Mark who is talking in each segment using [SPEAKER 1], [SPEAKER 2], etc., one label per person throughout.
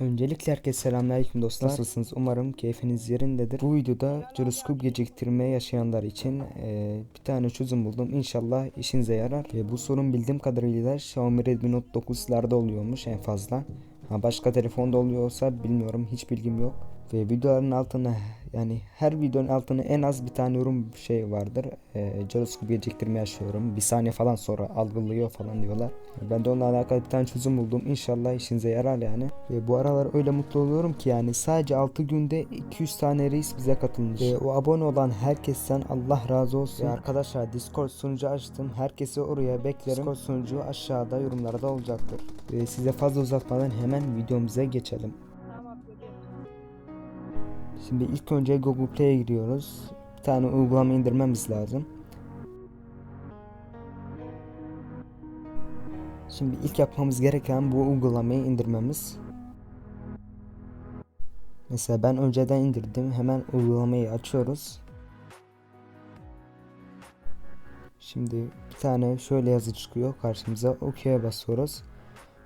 [SPEAKER 1] Öncelikle herkese selamünaleyküm dostlar. Nasılsınız? Umarım keyfiniz yerindedir. Bu videoda jiroskop geciktirme yaşayanlar için e, bir tane çözüm buldum. İnşallah işinize yarar. Ve bu sorun bildiğim kadarıyla Xiaomi Redmi Note 9'larda oluyormuş en fazla. Ha başka telefonda oluyorsa bilmiyorum. Hiç bilgim yok. Ve videoların altına yani her videonun altına en az bir tane yorum şey vardır. E, jiroskop geciktirme yaşıyorum. Bir saniye falan sonra algılıyor falan diyorlar. Ben de onunla alakalı bir tane çözüm buldum. İnşallah işinize yarar yani. Ve bu aralar öyle mutlu oluyorum ki yani sadece 6 günde 200 tane reis bize katılmış. Ve o abone olan herkesten Allah razı olsun. Ve arkadaşlar Discord sunucu açtım. Herkesi oraya beklerim. Discord sunucu aşağıda yorumlarda olacaktır. Ve size fazla uzatmadan hemen videomuza geçelim. Şimdi ilk önce Google Play'e giriyoruz. Bir tane uygulama indirmemiz lazım. Şimdi ilk yapmamız gereken bu uygulamayı indirmemiz. Mesela ben önceden indirdim. Hemen uygulamayı açıyoruz. Şimdi bir tane şöyle yazı çıkıyor karşımıza. OK'ye basıyoruz.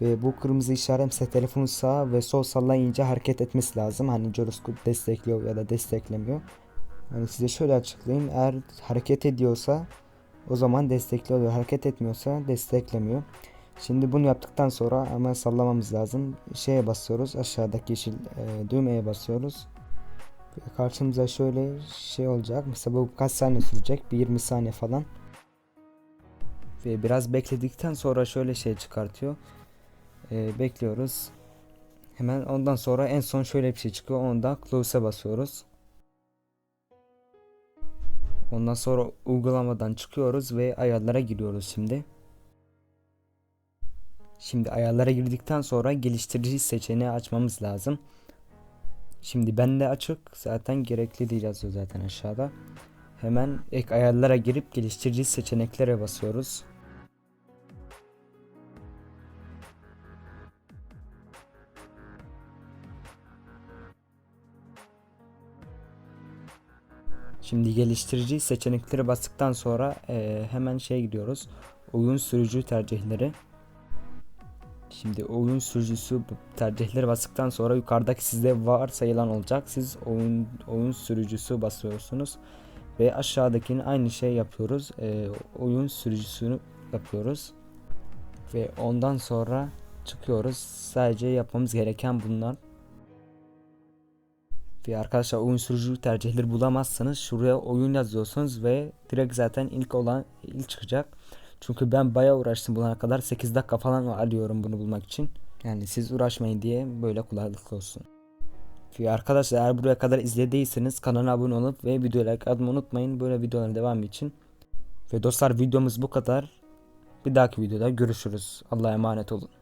[SPEAKER 1] Ve bu kırmızı işaret ise telefonu sağ ve sol sallayınca hareket etmesi lazım. Hani gyroskop destekliyor ya da desteklemiyor. Hani size şöyle açıklayayım. Eğer hareket ediyorsa o zaman destekliyor. Hareket etmiyorsa desteklemiyor. Şimdi bunu yaptıktan sonra hemen sallamamız lazım. Şeye basıyoruz. Aşağıdaki yeşil e, düğmeye basıyoruz. Karşımıza şöyle şey olacak. Mesela bu kaç saniye sürecek? Bir 20 saniye falan. Ve biraz bekledikten sonra şöyle şey çıkartıyor. E, bekliyoruz. Hemen ondan sonra en son şöyle bir şey çıkıyor. Onu da close'a basıyoruz. Ondan sonra uygulamadan çıkıyoruz ve ayarlara giriyoruz şimdi. Şimdi ayarlara girdikten sonra geliştirici seçeneği açmamız lazım. Şimdi bende açık. Zaten gerekli değil yazıyor zaten aşağıda. Hemen ek ayarlara girip geliştirici seçeneklere basıyoruz. Şimdi geliştirici seçenekleri bastıktan sonra eee, hemen şey gidiyoruz. Oyun sürücü tercihleri. Şimdi oyun sürücüsü tercihleri bastıktan sonra yukarıdaki sizde varsayılan olacak. Siz oyun oyun sürücüsü basıyorsunuz ve aşağıdakini aynı şey yapıyoruz. Eee, oyun sürücüsünü yapıyoruz ve ondan sonra çıkıyoruz. Sadece yapmamız gereken bunlar. Ve arkadaşlar oyun sürücü tercihleri bulamazsanız şuraya oyun yazıyorsunuz ve direkt zaten ilk olan ilk çıkacak. Çünkü ben bayağı uğraştım bulana kadar 8 dakika falan alıyorum bunu bulmak için. Yani siz uğraşmayın diye böyle kolaylık olsun. Ve arkadaşlar eğer buraya kadar izlediyseniz kanala abone olup ve videoya like atmayı unutmayın böyle videoların devamı için. Ve dostlar videomuz bu kadar. Bir dahaki videoda görüşürüz. Allah'a emanet olun.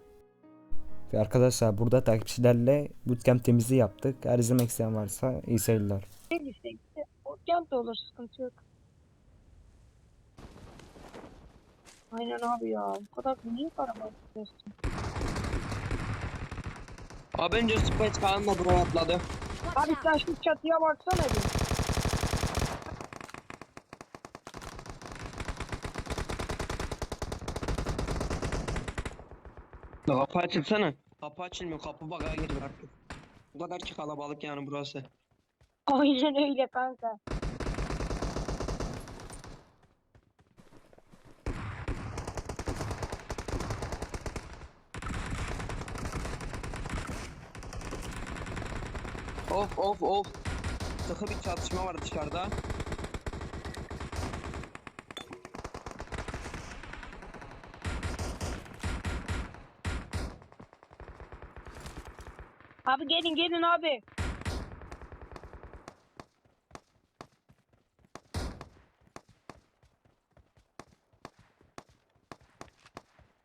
[SPEAKER 1] Ve arkadaşlar burada takipçilerle bootcamp temizliği yaptık. Eğer izlemek isteyen varsa iyi seyirler.
[SPEAKER 2] Ne işte işte. O camp da olur sıkıntı yok. Aynen abi ya. Bu kadar niye para basıyorsun?
[SPEAKER 3] Abi önce Spice Kaan da buraya atladı.
[SPEAKER 2] Abi sen şu çatıya baksana bir.
[SPEAKER 3] Ya Kapı açılsana. Kapı açılmıyor. Kapı baka giriyor artık. Bu kadar ki kalabalık yani burası.
[SPEAKER 2] Aynen öyle kanka.
[SPEAKER 3] Of of of. Sıkı bir çatışma var dışarıda.
[SPEAKER 2] Abi gelin gelin abi.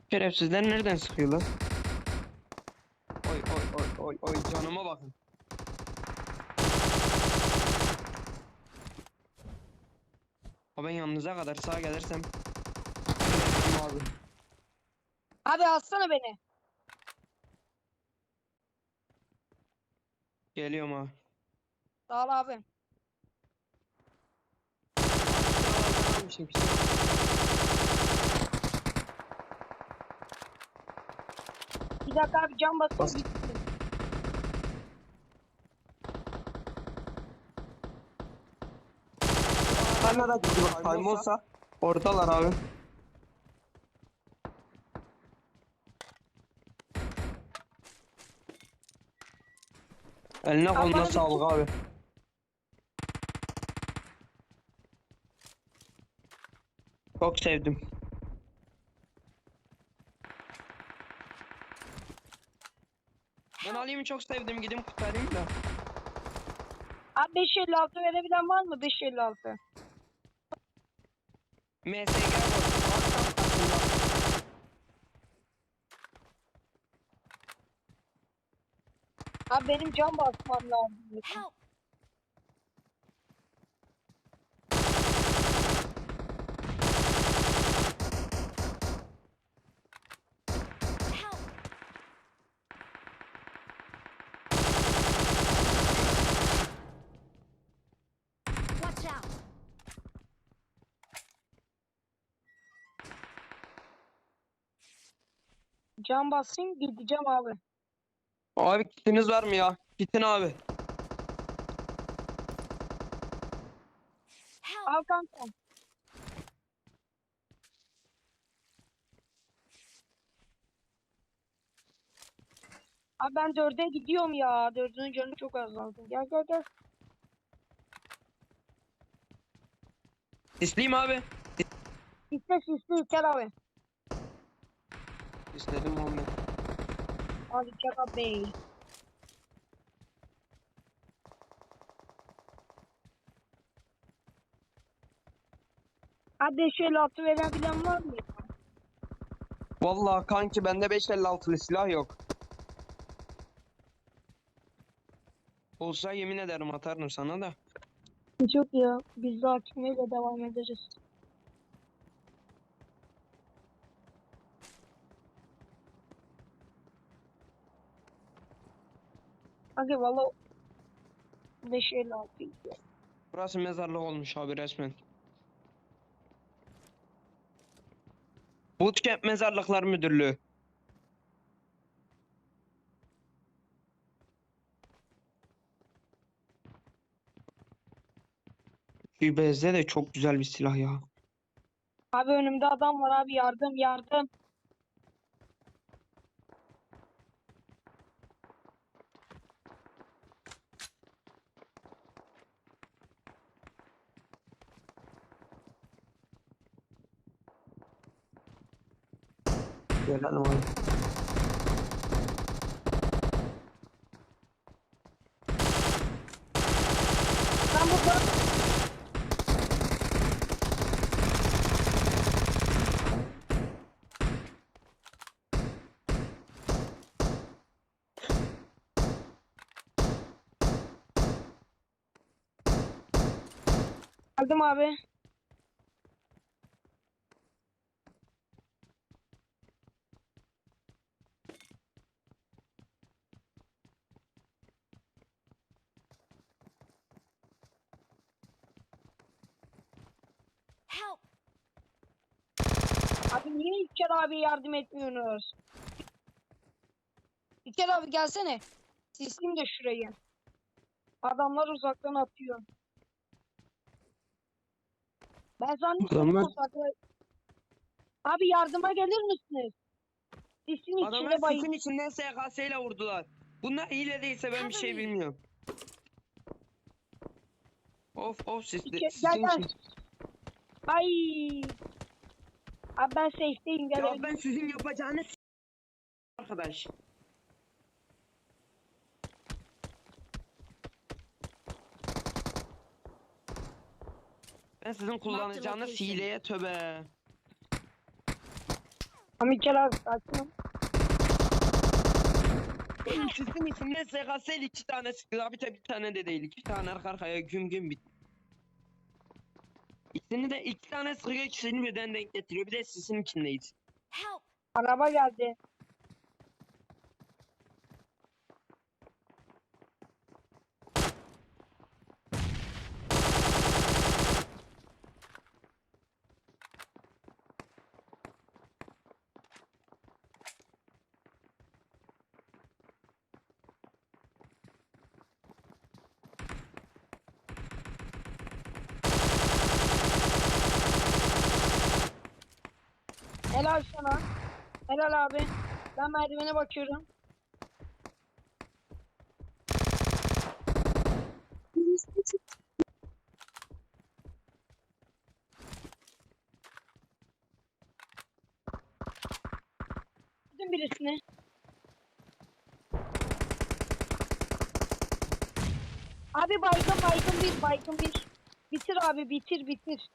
[SPEAKER 3] Şerefsizler nereden sıkıyorlar? Oy oy oy oy oy canıma bakın. Abi ben yanınıza kadar sağa gelirsem abi.
[SPEAKER 2] Abi alsana beni.
[SPEAKER 3] Geliyorum ha.
[SPEAKER 2] Sağ ol abi.
[SPEAKER 3] Kimsin, kimsin?
[SPEAKER 2] Bir dakika abi cam basıyor
[SPEAKER 3] Bas.
[SPEAKER 2] gitti.
[SPEAKER 3] Hala da gidiyor. Kaybolsa oradalar abi. Eline koluna sağlık abi. Çok sevdim. Ben Ali'mi çok sevdim. Gidip kurtarayım da.
[SPEAKER 2] Abi 556 verebilen var mı? 556.
[SPEAKER 3] MSG var.
[SPEAKER 2] Abi benim can basmam lazım.
[SPEAKER 4] Help!
[SPEAKER 2] Can basayım gideceğim abi.
[SPEAKER 3] Abi kitiniz var mı ya? Kitin abi.
[SPEAKER 2] Al kanka. Abi ben dörde gidiyorum ya. Dördünün canı çok azaldı. Gel gel gel.
[SPEAKER 3] İsteyeyim abi.
[SPEAKER 2] Sisle sisle İlker abi.
[SPEAKER 3] İstedim Muhammed.
[SPEAKER 2] Abi bey. Abi şöyle atı verebilen var mı?
[SPEAKER 3] Vallahi kanki bende 556'lı silah yok. Olsa yemin ederim atarım sana da.
[SPEAKER 2] Çok ya. Biz de da devam edeceğiz. Hadi valla 556 gidiyor.
[SPEAKER 3] Burası mezarlık olmuş abi resmen. Bootcamp Mezarlıklar Müdürlüğü. QBZ de çok güzel bir silah ya.
[SPEAKER 2] Abi önümde adam var abi yardım yardım.
[SPEAKER 3] Gelelim abi.
[SPEAKER 2] Ben burada Geldim abi.
[SPEAKER 4] Help!
[SPEAKER 2] Abi niye İlker abi yardım etmiyorsunuz? İlker abi gelsene. Sisleyeyim de şurayı. Adamlar uzaktan atıyor. Ben zannediyorum
[SPEAKER 3] Adamlar-
[SPEAKER 2] uzakta- Abi yardıma gelir misiniz? Sisin
[SPEAKER 3] Adamlar
[SPEAKER 2] içinde bay.
[SPEAKER 3] sisin içinden SKS ile vurdular. Bunlar hile değilse ben bir şey bilmiyorum. Of of sis, sisin
[SPEAKER 2] gel, gel. Ay. Abi ben safe'deyim
[SPEAKER 3] Ya
[SPEAKER 2] gelebilirim.
[SPEAKER 3] ben sizin yapacağınız arkadaş. Ben sizin kullanacağınız hileye töbe.
[SPEAKER 2] Ama İlker abi sakin
[SPEAKER 3] sizin içinden SKS ile iki tane sıkıyor. Abi tabi bir tane de değil. iki tane arka arkaya güm güm bit. İkisini de iki tane sıkıyor ikisini birden denk getiriyor. Bir de sizin içindeyiz.
[SPEAKER 4] Help!
[SPEAKER 2] Araba geldi. Helal sana. Helal abi. Ben merdivene bakıyorum. Gidin birisine. Abi baygın baygın bir baygın bir. Bitir abi bitir bitir.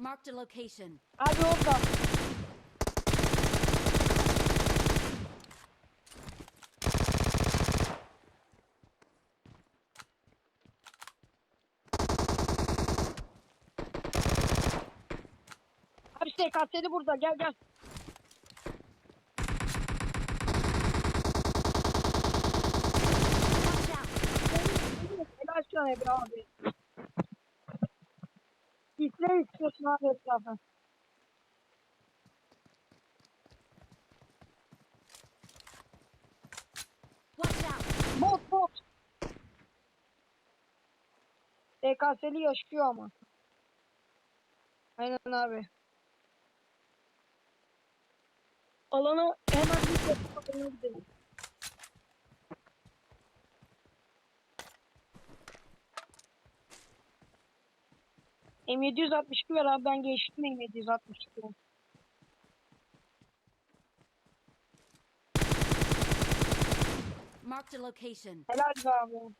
[SPEAKER 4] Marked a location.
[SPEAKER 2] Abi orada. Abi SKS'li burada gel gel. Helal sana Emre abi. İsle istiyorsun abi etrafı. Bot bot. SKS'li yaşıyor ama. Aynen abi. Alana hemen bir tepki gidelim. M762 ver abi ben geçtim M762.
[SPEAKER 4] Marked a location.
[SPEAKER 2] Helal be abi.